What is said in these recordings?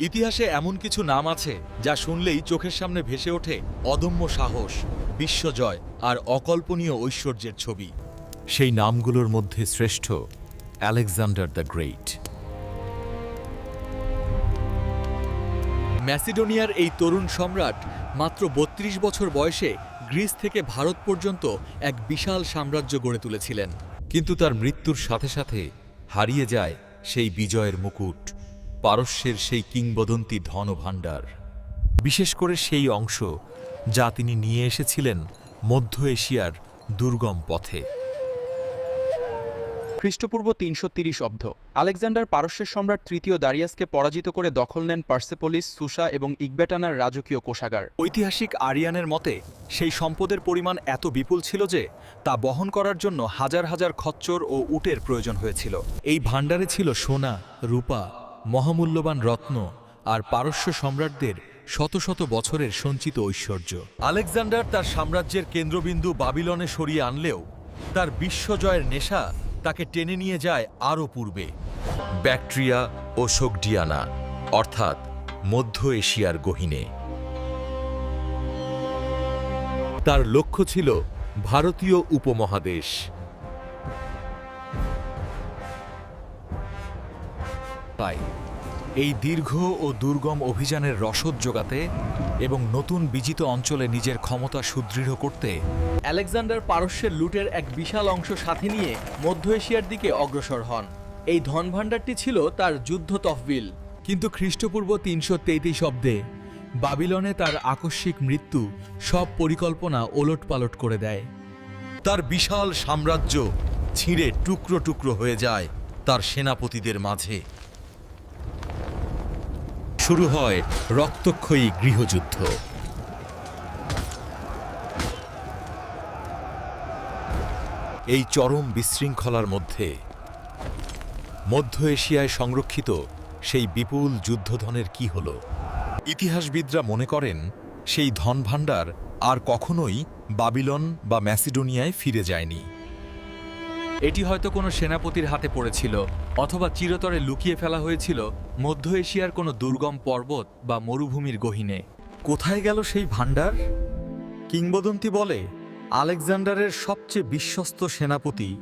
ইতিহাসে এমন কিছু নাম আছে যা শুনলেই চোখের সামনে ভেসে ওঠে অদম্য সাহস, বিশ্বজয় আর অকল্পনীয় ঐশ্বর্যের ছবি। সেই নামগুলোর মধ্যে শ্রেষ্ঠ আলেকজান্ডার দ্য গ্রেট। ম্যাসিডোনিয়ার এই তরুণ সম্রাট মাত্র বত্রিশ বছর বয়সে গ্রিস থেকে ভারত পর্যন্ত এক বিশাল সাম্রাজ্য গড়ে তুলেছিলেন। কিন্তু তার মৃত্যুর সাথে সাথে হারিয়ে যায় সেই বিজয়ের মুকুট। পারস্যের সেই কিংবদন্তি ধনভাণ্ডার। বিশেষ করে সেই অংশ যা তিনি নিয়ে এসেছিলেন মধ্য এশিয়ার দুর্গম পথে। খ্রিস্টপূর্ব তিনশো তিরিশ অব্দ আলেকজান্ডার পারস্যের সম্রাট তৃতীয় দারিয়াসকে পরাজিত করে দখল নেন পার্সেপোলিস সুসা এবং ইকবেটানার রাজকীয় কোষাগার। ঐতিহাসিক আরিয়ানের মতে সেই সম্পদের পরিমাণ এত বিপুল ছিল যে তা বহন করার জন্য হাজার হাজার খচ্চর ও উটের প্রয়োজন হয়েছিল। এই ভাণ্ডারে ছিল সোনা রূপা মহামূল্যবান রত্ন আর পারস্য সম্রাটদের শত শত বছরের সঞ্চিত ঐশ্বর্য। আলেকজান্ডার তার সাম্রাজ্যের কেন্দ্রবিন্দু বাবিলনে সরিয়ে আনলেও তার বিশ্বজয়ের নেশা তাকে টেনে নিয়ে যায় আরও পূর্বে। ব্যাকট্রিয়া ও সোগডিয়ানা, অর্থাৎ মধ্য এশিয়ার গহিনে। তার লক্ষ্য ছিল ভারতীয় উপমহাদেশ। তাই এই দীর্ঘ ও দুর্গম অভিযানের রসদ যোগাতে এবং নতুন বিজিত অঞ্চলে নিজের ক্ষমতা সুদৃঢ় করতে আলেকজান্ডার পারস্যের লুটের এক বিশাল অংশ সাথে নিয়ে মধ্য এশিয়ার দিকে অগ্রসর হন। এই ধনভাণ্ডারটি ছিল তার যুদ্ধ তহবিল। কিন্তু খ্রিস্টপূর্ব তিনশো তেইশ অব্দে বাবিলনে তার আকস্মিক মৃত্যু সব পরিকল্পনা ওলটপালট করে দেয়। তার বিশাল সাম্রাজ্য ছিঁড়ে টুকরো টুকরো হয়ে যায় তার সেনাপতিদের মাঝে। শুরু হয় রক্তক্ষয়ী গৃহযুদ্ধ। এই চরম বিশৃঙ্খলার মধ্যে মধ্য এশিয়ায় সংরক্ষিত সেই বিপুল যুদ্ধধনের কি হল? ইতিহাসবিদরা মনে করেন সেই ধনভাণ্ডার আর কখনোই বাবিলন বা ম্যাসিডোনিয়ায় ফিরে যায়নি। এটি হয়তো কোনো সেনাপতির হাতে পড়েছিল, অথবা চিরতরে লুকিয়ে ফেলা হয়েছিল মধ্য এশিয়ার কোনো দুর্গম পর্বত বা মরুভূমির গহীনে। কোথায় গেল সেই ভাণ্ডার? কিংবদন্তি বলে, আলেকজান্ডারের সবচেয়ে বিশ্বস্ত সেনাপতি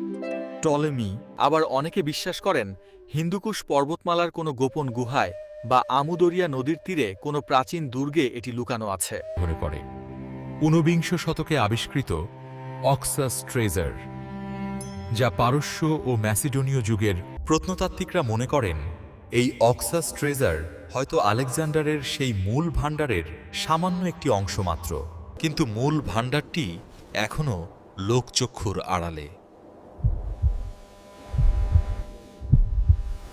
টলেমি। আবার অনেকে বিশ্বাস করেন, হিন্দুকুশ পর্বতমালার কোনো গোপন গুহায় বা আমুদরিয়া নদীর তীরে কোনো প্রাচীন দুর্গে এটি লুকানো আছে। ধরে পড়ে। ঊনবিংশ শতকে আবিষ্কৃত অক্সাস ট্রেজার। যা পারস্য ও ম্যাসিডোনীয় যুগের প্রত্নতাত্ত্বিকরা মনে করেন, এই অক্সাস ট্রেজার হয়তো আলেকজান্ডারের সেই মূল ভাণ্ডারের সামান্য একটি অংশ মাত্র। কিন্তু মূল ভাণ্ডারটি এখনও লোকচক্ষুর আড়ালে।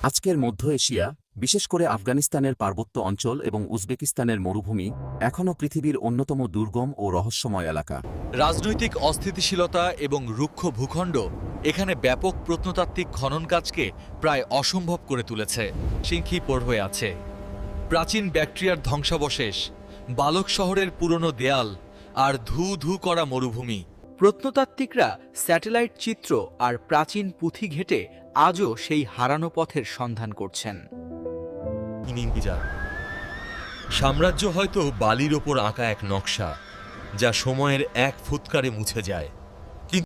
আজকের মধ্য এশিয়া বিশেষ করে আফগানিস্তানের পার্বত্য অঞ্চল এবং উজবেকিস্তানের মরুভূমি, এখনও পৃথিবীর অন্যতম দুর্গম ও রহস্যময় এলাকা। রাজনৈতিক অস্থিতিশীলতা এবং রুক্ষ ভূখণ্ড এখানে ব্যাপক প্রত্নতাত্ত্বিক খনন কাজকে প্রায় অসম্ভব করে তুলেছে। সিংখি পড় হয়ে আছে। প্রাচীন ব্যাকটেরিয়ার ধ্বংসাবশেষ, বালক শহরের পুরনো দেয়াল আর ধু ধু করা মরুভূমি। প্রত্নতাত্ত্বিকরা স্যাটেলাইট চিত্র আর প্রাচীন পুঁথি ঘেটে আজও সেই হারানো পথের সন্ধান করছেন। সাম্রাজ্য হয়তো বালির ওপর আঁকা এক নকশা যা সময়ের এক ফুৎকারে মুছে যায়।